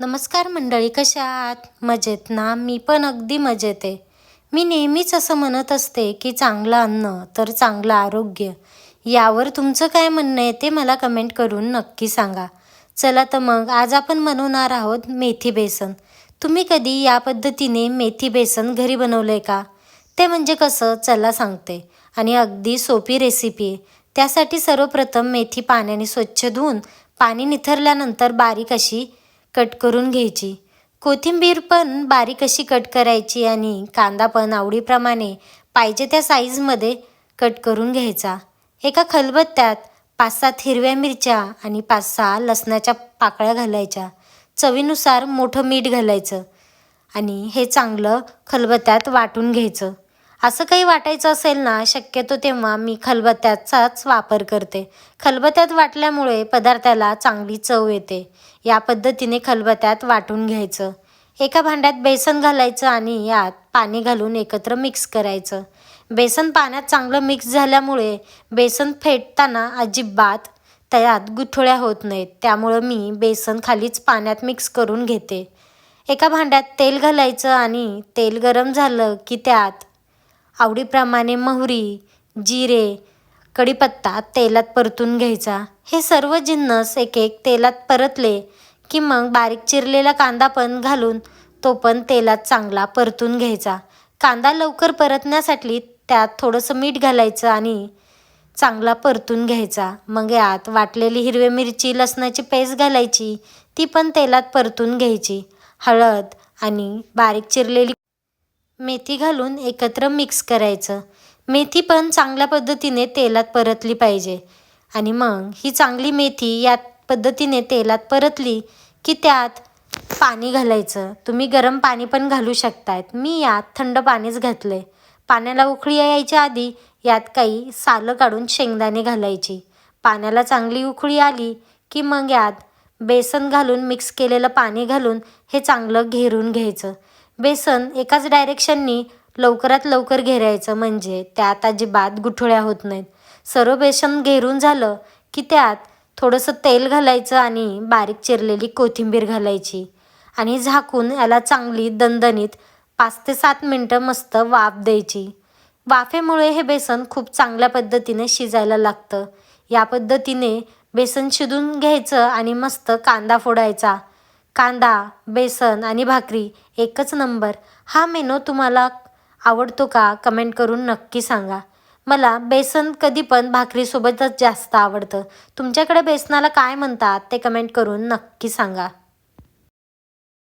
नमस्कार मंडळी कशा आहात? मजेत ना? मी पण अगदी मजेत आहे. मी नेहमीच असं म्हणत असते की चांगलं अन्न तर चांगलं आरोग्य. यावर तुमचं काय म्हणणं आहे ते मला कमेंट करून नक्की सांगा. चला तर मग आज आपण बनवणार आहोत मेथी बेसन. तुम्ही कधी या पद्धतीने मेथी बेसन घरी बनवलं आहे का? ते म्हणजे कसं? चला सांगते. आणि अगदी सोपी रेसिपी आहे. त्यासाठी सर्वप्रथम मेथी पाण्याने स्वच्छ धुवून पाणी निथरल्यानंतर बारीक अशी कट करून घ्यायची. कोथिंबीर पण बारीक अशी कट करायची आणि कांदा पण आवडीप्रमाणे पाहिजे त्या साईजमध्ये कट करून घ्यायचा. एका खलबत्त्यात पाच सात हिरव्या मिरच्या आणि पाच सहा लसणाच्या पाकळ्या घालायच्या. चवीनुसार मोठं मीठ घालायचं आणि हे चांगलं खलबत्त्यात वाटून घ्यायचं. असं काही वाटायचं असेल ना शक्यतो तेव्हा मी खलबत्त्याचाच वापर करते. खलबत्त्यात वाटल्यामुळे पदार्थाला चांगली चव येते. या पद्धतीने खलबत्त्यात वाटून घ्यायचं. एका भांड्यात बेसन घालायचं आणि यात पाणी घालून एकत्र मिक्स करायचं. बेसन पाण्यात चांगलं मिक्स झाल्यामुळे बेसन फेटताना अजिबात त्यात गुठळ्या होत नाहीत. त्यामुळं मी बेसन खालीच पाण्यात मिक्स करून घेते. एका भांड्यात तेल घालायचं आणि तेल गरम झालं की त्यात आवडीप्रमाणे मोहरी जिरे कढीपत्ता तेलात परतून घ्यायचा. हे सर्व जिन्नस एक एक तेलात परतले की मग बारीक चिरलेला कांदा पण घालून तो पण तेलात चांगला परतून घ्यायचा. कांदा लवकर परतण्यासाठी त्यात थोडंसं मीठ घालायचं आणि चांगला परतून घ्यायचा. मग यात वाटलेली हिरवी मिरची लसणाची पेस्ट घालायची ती पण तेलात परतून घ्यायची. हळद आणि बारीक चिरलेली मेथी घालून एकत्र मिक्स करायचं. मेथी पण चांगल्या पद्धतीने तेलात परतली पाहिजे. आणि मग ही चांगली मेथी या पद्धतीने तेलात परतली की त्यात पाणी घालायचं. तुम्ही गरम पाणी पण घालू शकतायत. मी यात थंड पाणीच घातलं आहे पाण्याला उकळी यायच्या आधी यात काही सालं काढून शेंगदाणे घालायची. पाण्याला चांगली उकळी आली की मग यात बेसन घालून मिक्स केलेलं पाणी घालून हे चांगलं घेरून घ्यायचं. बेसन एकाच डायरेक्शननी लवकरात लवकर घेरायचं म्हणजे त्यात अजिबात गुठळ्या होत नाहीत. सर्व बेसन घेरून झालं की त्यात थोडंसं तेल घालायचं आणि बारीक चिरलेली कोथिंबीर घालायची आणि झाकून याला चांगली दणदणीत पाच ते सात मिनटं मस्त वाफ द्यायची. वाफेमुळे हे बेसन खूप चांगल्या पद्धतीने शिजायला लागतं. या पद्धतीने बेसन शिजून घ्यायचं आणि मस्त कांदा फोडायचा. कांदा बेसन आणि भाकरी एकच नंबर. हा मेनू तुम्हाला आवडतो का? कमेंट करून नक्की सांगा. मला बेसन कधी पण भाकरीसोबतच जास्त आवडतं. तुमच्याकडे बेसनाला काय म्हणतात ते कमेंट करून नक्की सांगा.